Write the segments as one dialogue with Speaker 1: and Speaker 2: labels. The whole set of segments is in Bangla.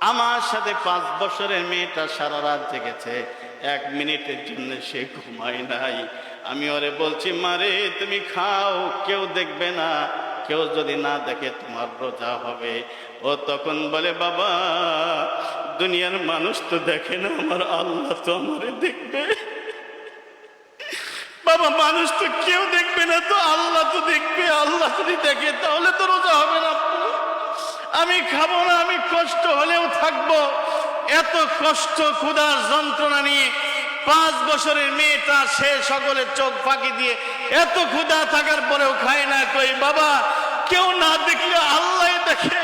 Speaker 1: আমার সাথে পাঁচ বছরের মেয়েটা সারা রাত জেগেছে। এক মিনিটের জন্য সে ঘুমায় নাই। আমি ওরে বলছি মারে তুমি খাও, কেউ দেখবে না। কেউ যদি না দেখে, তোমার রোজা হবে। ও তখন বলে, বাবা, দুনিয়ার মানুষ তো দেখে না, আমার আল্লাহ তো আমারে দেখবে। বাবা, মানুষ তো কেউ দেখবে না, তো আল্লাহ তো দেখবে। আল্লাহ যদি দেখে, তাহলে তো রোজা হবে না। আমি খাব না, আমি কষ্ট হলেও থাকব। এত কষ্ট, ক্ষুধার যন্ত্রণা নিয়ে পাঁচ বছরের মেয়েটা সে সকলের চোখ ফাঁকি দিয়ে এত ক্ষুধা থাকার পরেও খায় না কই বাবা, কেউ না দেখলে আল্লাহ দেখে,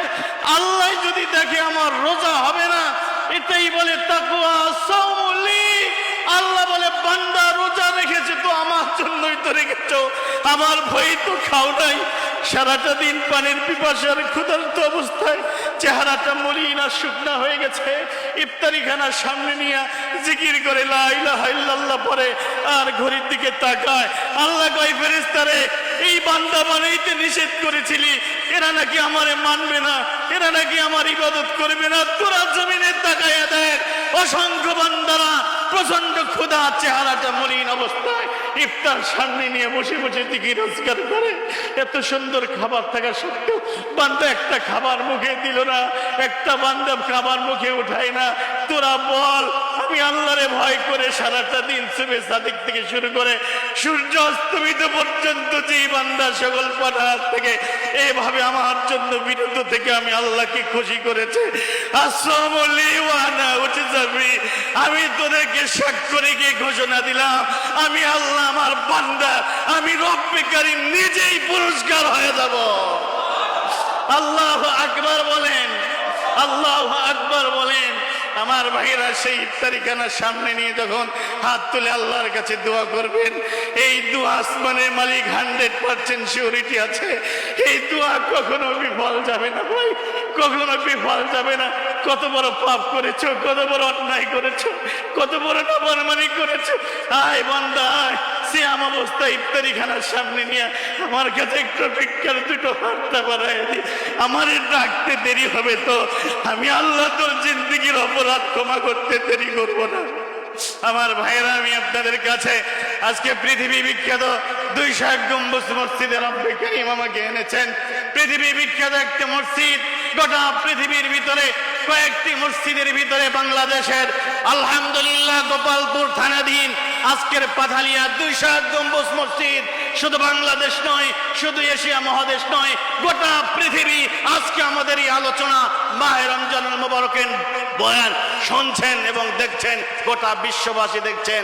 Speaker 1: আল্লাহ যদি দেখে আমার রোজা হবে না। এটাই বলে তাকুয়া আল্লাহ বলে, বান্দা রোজা রেখেছে তো আমার জন্যই তো রেখেছো, আমার ভয় তো খাও নাই। সারাটা দিন পানির পিপাসার ক্ষুধার্ত অবস্থায় চেহারাটা মলিন আর শুকনা হয়ে গেছে। ইফতারি খানার সামনে নিয়ে জিকির করে লা ইলাহা ইল্লাল্লাহ পরে আর ঘড়ির দিকে তাকায়। আল্লাহ কয়, ফেরেশতারে, এই বান্দা বানাইতে নিষেধ করেছিলি। এরা নাকি আমারে মানবে না, এরা নাকি আমার ইবাদত করবে না। তোরা জমিনে তাকায়া দেখ, অসংখ্য বান্দারা প্রচণ্ড ক্ষুধা চেহারাটা মলিন অবস্থায় ইফতার সামনে নিয়ে বসে বসে দিকে রোজগার করে। এত সুন্দর খাবার থাকা সত্ত্বেও বান্দা একটা খাবার মুখে দিল না, একটা বান্ধব খাবার মুখে উঠায় না। তোরা বল, আমি আল্লাহরে ভয় করে সারাটা দিন সুবে সাদিক থেকে শুরু করে। সূর্য অস্তমিত পর্যন্ত যে বান্দা সকল পাঠার থেকে এভাবে আমার জন্য বিরত থেকে আমি আল্লাহকে খুশি করেছে। আমি তোদেরকে স্বাক্ষরে গিয়ে ঘোষণা দিলাম, আমি আল্লাহ আমার বান্দা, আমি রব্বে কারিম নিজেই পুরস্কার হয়ে যাব। আল্লাহ আকবার বলেন, আল্লাহ আকবার বলেন আমার ভাইরা সেই ইফতারিখানার সামনে নিয়ে যখন হাত তুলে আল্লাহর কাছে দোয়া করবেন, এই দোয়া আসমানের মালিক হান্ড্রেড পার্সেন্ট সিওরিটি আছে। এই দোয়া কখনো বিফল যাবে না ভাই, কখনো বিফল যাবে না। কত বড় পাপ করেছ, কত বড় অন্যায় করেছ, কত বড় নবরমানি করেছ। আয় বান্দা, আয়। সিয়াম অবস্থা ইফতারি খানার সামনে নিয়ে আমার কাছে একটু ভিক্ষার দুটো হাতটা বাড়াই দি আমার ডাকতে দেরি হবে তো, আমি আল্লাহ তোর জিন্দগির অপরাধ ক্ষমা করতে দেরি করব না। আমার ভাইয়েরা, আমি আপনাদের কাছে আজকে পৃথিবী বিখ্যাত দুইশো এক গম্বুজ মসজিদের রব্বে আমাকে এনেছেন। পৃথিবী বিখ্যাত একটা মসজিদ, গোটা পৃথিবীর ভিতরে, কয়েকটি মসজিদের ভিতরে বাংলাদেশের আলহামদুলিল্লাহ গোপালপুর থানাধীন আজকের পাথালিয়া দুই এক গম্বুজ মসজিদ শুধু বাংলাদেশ নয়, শুধু এশিয়া মহাদেশ নয়, গোটা পৃথিবী আজকে আমাদের এই আলোচনা মাহের রমজানুল মোবারকের বয়ান শুনছেন এবং দেখছেন, গোটা বিশ্ববাসী দেখছেন।